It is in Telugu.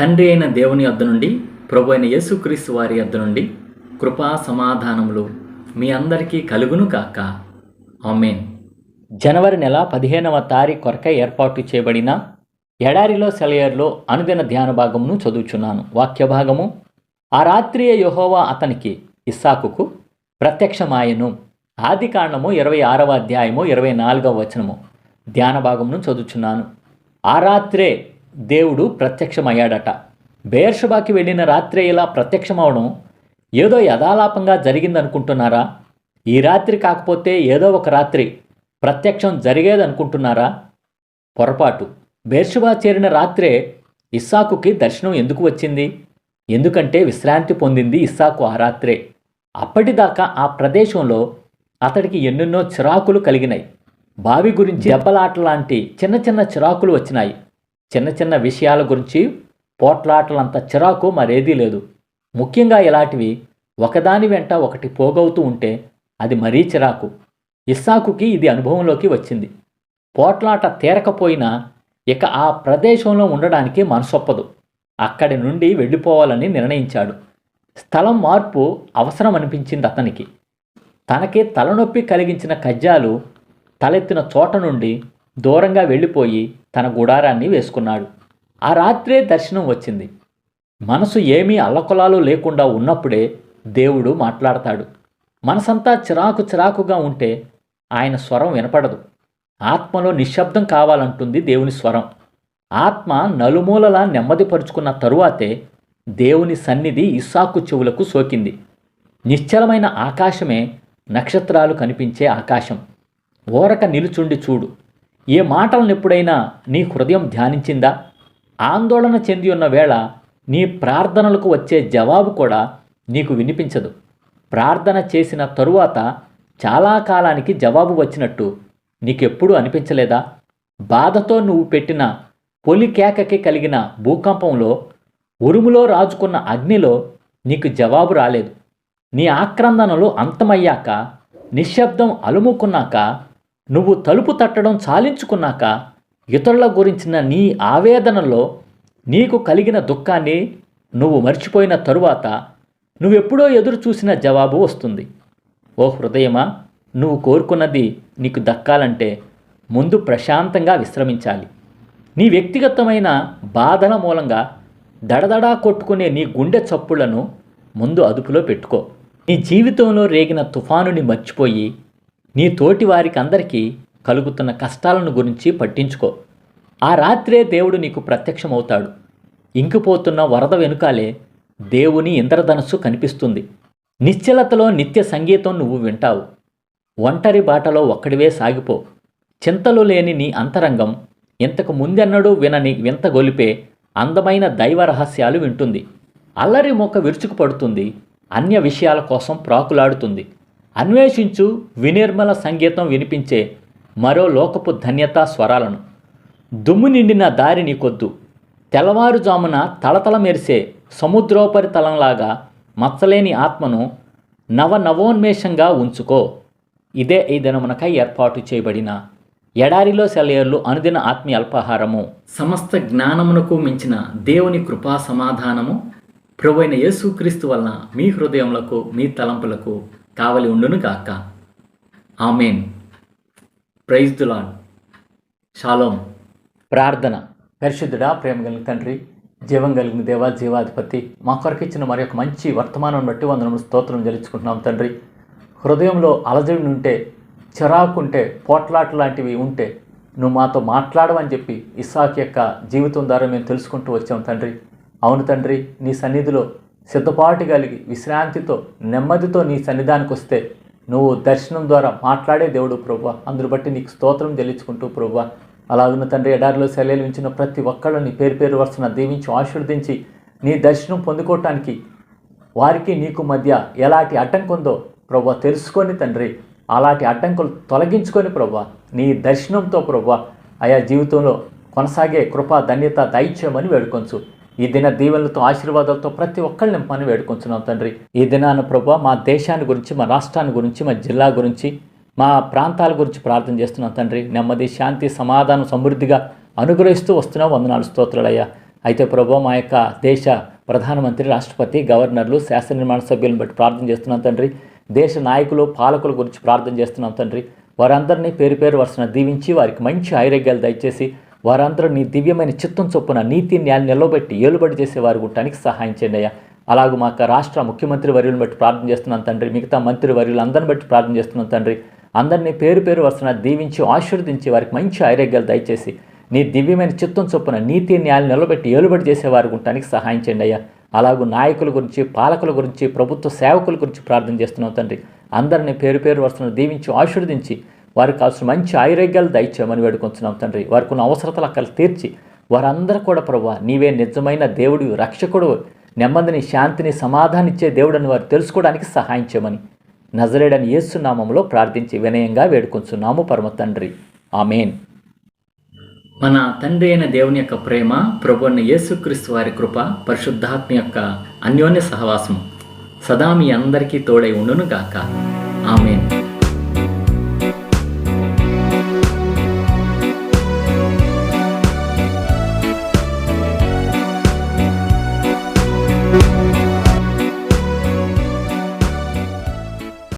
తండ్రి అయిన దేవుని వద్ద నుండి ప్రభు అయిన యేసుక్రీస్తు వారి వద్ద నుండి కృపా సమాధానములు మీ అందరికీ కలుగును కాక ఆమెన్. జనవరి నెల పదిహేనవ తారీఖు కొరకై ఏర్పాటు చేయబడిన ఎడారిలో సెలయర్లో అనుదిన ధ్యాన భాగమును చదువుచున్నాను. వాక్య భాగము ఆ రాత్రియే యహోవా అతనికి ఇస్సాకుకు ప్రత్యక్షమాయను. ఆది కాండము ఇరవై ఆరవ అధ్యాయము ఇరవై నాలుగవ వచనము. ధ్యాన భాగమును చదువుచున్నాను. ఆ రాత్రే దేవుడు ప్రత్యక్షమయ్యాడట. బేర్షబాకి వెళ్ళిన రాత్రే ఇలా ప్రత్యక్షమవడం ఏదో యథాలాపంగా జరిగిందనుకుంటున్నారా? ఈ రాత్రి కాకపోతే ఏదో ఒక రాత్రి ప్రత్యక్షం జరిగేదనుకుంటున్నారా? పొరపాటు. బేర్షుబా చేరిన రాత్రే ఇస్సాకుకి దర్శనం ఎందుకు వచ్చింది? ఎందుకంటే విశ్రాంతి పొందింది ఇస్సాకు ఆ రాత్రే. అప్పటిదాకా ఆ ప్రదేశంలో అతడికి ఎన్నెన్నో చిరాకులు కలిగినాయి. బావి గురించి దెబ్బలాట లాంటి చిన్న చిన్న చిరాకులు వచ్చినాయి. చిన్న చిన్న విషయాల గురించి పోట్లాటలంత చిరాకు మరేదీ లేదు. ముఖ్యంగా ఇలాంటివి ఒకదాని వెంట ఒకటి పోగవుతూ ఉంటే అది మరీ చిరాకు. ఇస్సాకుకి ఇది అనుభవంలోకి వచ్చింది. పోట్లాట తీరకపోయినా ఇక ఆ ప్రదేశంలో ఉండడానికి మనసొప్పదు. అక్కడి నుండి వెళ్ళిపోవాలని నిర్ణయించాడు. స్థలం మార్పు అవసరం అనిపించింది అతనికి. తనకి తలనొప్పి కలిగించిన కజ్జాలు తలెత్తిన చోట నుండి దూరంగా వెళ్ళిపోయి తన గుడారాన్ని వేసుకున్నాడు. ఆ రాత్రే దర్శనం వచ్చింది. మనసు ఏమీ అల్లకొలాలు లేకుండా ఉన్నప్పుడే దేవుడు మాట్లాడతాడు. మనసంతా చిరాకు చిరాకుగా ఉంటే ఆయన స్వరం వినపడదు. ఆత్మలో నిశ్శబ్దం కావాలంటుంది దేవుని స్వరం. ఆత్మ నలుమూలలా నెమ్మదిపరుచుకున్న తరువాతే దేవుని సన్నిధి ఇస్సాకు చెవులకు సోకింది. నిశ్చలమైన ఆకాశమే నక్షత్రాలు కనిపించే ఆకాశం. ఓరక నిలుచుండి చూడు. ఏ మాటలను ఎప్పుడైనా నీ హృదయం ధ్యానించిందా? ఆందోళన చెంది ఉన్న వేళ నీ ప్రార్థనలకు వచ్చే జవాబు కూడా నీకు వినిపించదు. ప్రార్థన చేసిన తరువాత చాలా కాలానికి జవాబు వచ్చినట్టు నీకెప్పుడు అనిపించలేదా? బాధతో నువ్వు పెట్టిన పొలి కేకకి కలిగిన భూకంపంలో ఉరుములో రాజుకున్న అగ్నిలో నీకు జవాబు రాలేదు. నీ ఆక్రందనలు అంతమయ్యాక నిశ్శబ్దం అలుముకున్నాక నువ్వు తలుపు తట్టడం చాలించుకున్నాక ఇతరుల గురించిన నీ ఆవేదనలో నీకు కలిగిన దుఃఖాన్ని నువ్వు మర్చిపోయిన తరువాత నువ్వెప్పుడో ఎదురు చూసిన జవాబు వస్తుంది. ఓ హృదయమా నువ్వు కోరుకున్నది నీకు దక్కాలంటే ముందు ప్రశాంతంగా విశ్రమించాలి. నీ వ్యక్తిగతమైన బాధల మూలంగా దడదడా కొట్టుకునే నీ గుండె చప్పులను ముందు అదుపులో పెట్టుకో. నీ జీవితంలో రేగిన తుఫానుని మర్చిపోయి నీ తోటి వారికి అందరికీ కలుగుతున్న కష్టాలను గురించి పట్టించుకో. ఆ రాత్రే దేవుడు నీకు ప్రత్యక్షమవుతాడు. ఇంకిపోతున్న వరద వెనుకాలే దేవుని ఇంద్రధనస్సు కనిపిస్తుంది. నిశ్చలతలో నిత్య సంగీతం నువ్వు వింటావు. ఒంటరి బాటలో ఒక్కడివే సాగిపో. చింతలు లేని నీ అంతరంగం ఇంతకు ముందెన్నడూ వినని వింత గొలిపే అందమైన దైవ రహస్యాలు వింటుంది. అల్లరి మొక్క విరుచుకుపడుతుంది. అన్య విషయాల కోసం ప్రాకులాడుతుంది. అన్వేషించు వినిర్మల సంగీతం వినిపించే మరో లోకపు ధన్యతా స్వరాలను. దుమ్ము నిండిన దారి నీకొద్దు. తెల్లవారుజామున తలతల మెరిసే సముద్రోపరితలంలాగా మచ్చలేని ఆత్మను నవ నవోన్మేషంగా ఉంచుకో. ఇదే ఈ దినమునకై ఏర్పాటు చేయబడిన ఎడారిలో సెలయర్లు అనుదిన ఆత్మీయ అల్పాహారము. సమస్త జ్ఞానమునకు మించిన దేవుని కృపా సమాధానము. ప్రభు అయిన యేసుక్రీస్తు వలన మీ హృదయములకు మీ తలంపులకు కావలి ఉండును గాక. ఆమెన్. ప్రైజ్ దులాన్ షాలోం. ప్రార్థన. పరిశుద్ధుడా ప్రేమ కలిగిన తండ్రి జీవం కలిగిన దేవా జీవాధిపతి మా కొరకు ఇచ్చిన మరి యొక్క మంచి వర్తమానం బట్టి వందనము స్తోత్రం జరుచుకుంటున్నాం తండ్రి. హృదయంలో అలజడి ఉంటే చిరాకుంటే పోట్లాట లాంటివి ఉంటే నువ్వు మాతో మాట్లాడవని చెప్పి ఇసాక్ యొక్క జీవితం ద్వారా మేము తెలుసుకుంటూ వచ్చాం తండ్రి. అవును తండ్రి నీ సన్నిధిలో సిద్ధపాటు కలిగి విశ్రాంతితో నెమ్మదితో నీ సన్నిధానికి వస్తే నువ్వు దర్శనం ద్వారా మాట్లాడే దేవుడు ప్రభు అందును బట్టి నీకు స్తోత్రం చెల్లించుకుంటూ ప్రభు అలాగున్న తండ్రి ఎడారిలో సెలవులు ప్రతి ప్రతి ఒక్కళ్ళని పేరు పేరు వరుసన దీవించి ఆశీర్వదించి నీ దర్శనం పొందుకోవటానికి వారికి నీకు మధ్య ఎలాంటి అడ్డంకు ఉందో ప్రభు తెలుసుకొని తండ్రి అలాంటి అడ్డంకులు తొలగించుకొని ప్రభు నీ దర్శనంతో ప్రభు ఆయా జీవితంలో కొనసాగే కృప ధన్యత దైత్యమని వేడుకొంచు. ఈ దిన దీవెనలతో ఆశీర్వాదాలతో ప్రతి ఒక్కరిని నింపని వేడుకొంచున్నాం తండ్రి. ఈ దినాన ప్రభు మా దేశాన్ని గురించి మా రాష్ట్రాన్ని గురించి మా జిల్లా గురించి మా ప్రాంతాల గురించి ప్రార్థన చేస్తున్నాం తండ్రి. నెమ్మది శాంతి సమాధానం సమృద్ధిగా అనుగ్రహిస్తూ వస్తున్నాం వందనాలు స్తోత్రాలయ్యా. అయితే ప్రభు మా యొక్క దేశ ప్రధానమంత్రి రాష్ట్రపతి గవర్నర్లు శాసన నిర్మాణ సభ్యులను బట్టి ప్రార్థన చేస్తున్నాం తండ్రి. దేశ నాయకులు పాలకుల గురించి ప్రార్థన చేస్తున్నాం తండ్రి. వారందరినీ పేరు పేరు వరుసన దీవించి వారికి మంచి ఆరోగ్యాలు దయచేసి వారందరూ నీ దివ్యమైన చిత్తం చొప్పున నీతి న్యాయం నిలబెట్టి ఏలుబడి చేసే వారు ఉండటానికి సహాయం చేయండి అయ్యా. అలాగే మాకు రాష్ట్ర ముఖ్యమంత్రి వర్యులను బట్టి ప్రార్థన చేస్తున్నాను తండ్రి. మిగతా మంత్రి వర్యులు అందరిని బట్టి ప్రార్థన చేస్తున్నాను తండ్రి. అందరినీ పేరు పేరు వరుసన దీవించి ఆశీర్వదించి వారికి మంచి ఆరోగ్యాలు దయచేసి నీ దివ్యమైన చిత్తం చొప్పున నీతి న్యాయాలు నిలబెట్టి ఏలుబడి చేసేవారు ఉండటానికి సహాయం చేయండి అయ్యా. అలాగూ నాయకుల గురించి పాలకుల గురించి ప్రభుత్వ సేవకుల గురించి ప్రార్థన చేస్తున్నాం తండ్రి. అందరినీ పేరు పేరు వరుసను దీవించి ఆశీర్వదించి వారికి కావాల్సిన మంచి ఆరోగ్యాలు దయచేయమని వేడుకొంచున్నాం తండ్రి. వారికి ఉన్న అవసరతలు అక్కడ తీర్చి వారందరూ కూడా ప్రభు నీవే నిజమైన దేవుడు రక్షకుడు నెమ్మదిని శాంతిని సమాధానిచ్చే దేవుడని వారు తెలుసుకోవడానికి సహాయం చేయమని నజరేడని యేసునామంలో ప్రార్థించి వినయంగా వేడుకొంచున్నాము పరమ తండ్రి. ఆమెన్. మన తండ్రి అయిన దేవుని యొక్క ప్రేమ ప్రభు అయిన యేసుక్రీస్తు వారి కృప పరిశుద్ధాత్మ యొక్క అన్యోన్య సహవాసం సదా మీ అందరికీ తోడై ఉండును గాక ఆమెన్.